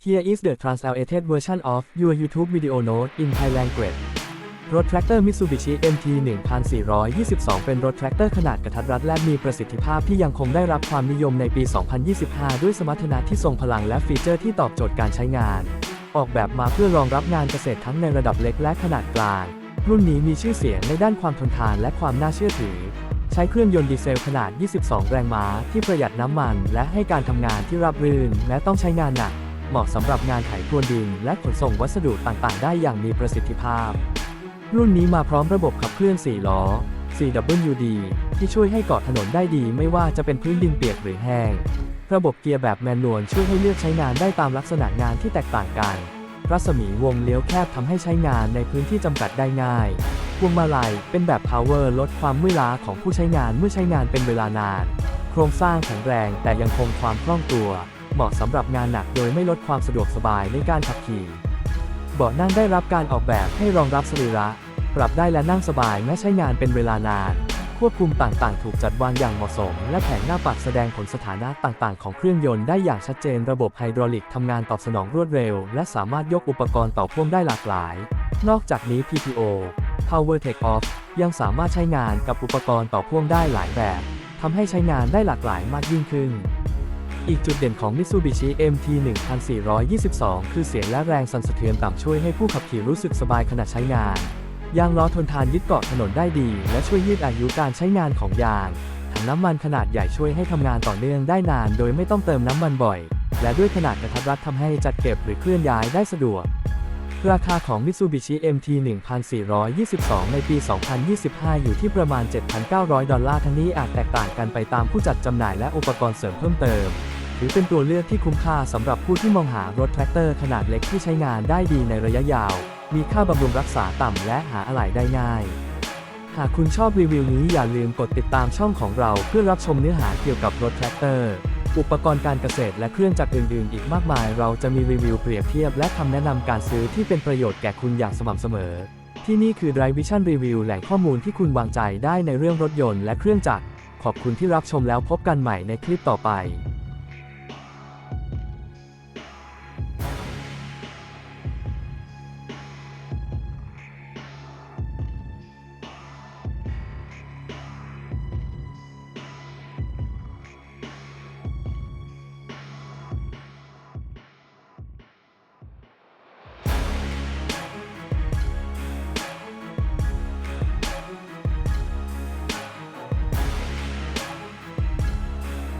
Here is the translated version of your YouTube video note in Thai language รถแทรกเตอร์ Mitsubishi MT 1422 เป็นรถแทรกเตอร์ขนาดกระทัดรัดและมีประสิทธิภาพที่ยังคงได้รับความนิยมในปี 2025 ด้วยสมรรถนะที่ทรงพลังและฟีเจอร์ที่ตอบโจทย์การใช้งาน ออกแบบมาเพื่อรองรับงานเกษตรทั้งในระดับเล็กและขนาดกลาง รุ่นนี้มีชื่อเสียงในด้านความทนทานและความน่าเชื่อถือ ใช้เครื่องยนต์ดีเซลขนาด 22 แรงม้าที่ประหยัดน้ำมัน และให้การทำงานที่ราบรื่น และต้องใช้งานหนัก เหมาะสำหรับงานไถพรวนดินและขนส่งวัสดุต่างๆ ได้อย่างมีประสิทธิภาพ รุ่นนี้มาพร้อมระบบขับเคลื่อน 4 ล้อ CWD ที่ช่วยให้เกาะถนนได้ดีไม่ว่าจะเป็นพื้นดินเปียกหรือแห้ง ระบบเกียร์แบบแมนนวลช่วยให้เลือกใช้งานได้ตามลักษณะงานที่แตกต่างกัน รัศมีวงเลี้ยวแคบทำให้ใช้งานในพื้นที่จำกัดได้ง่าย พวงมาลัยเป็นแบบ power ลดความเมื่อยล้าของผู้ใช้งานเมื่อใช้งานเป็นเวลานาน โครงสร้างแข็งแรงแต่ยังคงความคล่องตัว เหมาะสำหรับงานหนักโดยไม่ลดความสะดวกสบายในการขับขี่ เบาะนั่งได้รับการออกแบบให้รองรับสรีระ ปรับได้และนั่งสบายแม้ใช้งานเป็นเวลานาน ควบคุมต่างๆ ถูกจัดวางอย่างเหมาะสม และแผงหน้าปัดแสดงผลสถานะต่างๆ ของเครื่องยนต์ได้อย่างชัดเจนระบบไฮดรอลิกทำงานตอบสนองรวดเร็ว และสามารถยกอุปกรณ์ต่อพ่วงได้หลากหลาย นอกจากนี้ PTO Power Take Off ยังสามารถใช้งานกับอุปกรณ์ต่อพ่วงได้หลายแบบทำให้ใช้งานได้หลากหลายมากยิ่งขึ้น อีกจุดเด่นของ Mitsubishi MT 1422 คือเสียงและแรงสั่นสะเทือนต่ำช่วยให้ผู้ขับขี่รู้สึกสบายขณะใช้งาน ยางล้อทนทานยึดเกาะถนนได้ดี และช่วยยืดอายุการใช้งานของยาง ถังน้ำมันขนาดใหญ่ช่วยให้ทำงานต่อเนื่องได้นาน โดยไม่ต้องเติมน้ำมันบ่อย และด้วยขนาดกระทัดรัดทำให้จัดเก็บหรือเคลื่อนย้ายได้สะดวกราคาของ Mitsubishi MT 1422 ในปี 2025 อยู่ที่ประมาณ 7,900 ดอลลาร์ ทั้งนี้อาจแตกต่างกันไปตามผู้จัดจำหน่ายและอุปกรณ์เสริมเพิ่มเติม ถือเป็นตัวเลือกที่คุ้มค่าสำหรับผู้ที่มองหารถแทรกเตอร์ขนาดเล็กที่ใช้งานได้ดีในระยะยาว มีค่าบำรุงรักษาต่ำและหาอะไหล่ได้ง่าย หากคุณชอบรีวิวนี้อย่าลืมกดติดตามช่องของเราเพื่อรับชมเนื้อหาเกี่ยวกับรถแทรกเตอร์ อุปกรณ์การเกษตรและเครื่องจักรอื่นๆ อีกมากมาย เราจะมีรีวิวเปรียบเทียบและคำแนะนำการซื้อที่เป็นประโยชน์แก่คุณอย่างสม่ำเสมอ ที่นี่คือ Drive Vision Review แหล่งข้อมูลที่คุณวางใจได้ในเรื่องรถยนต์และเครื่องจักร ขอบคุณที่รับชมแล้วพบกันใหม่ในคลิปต่อไป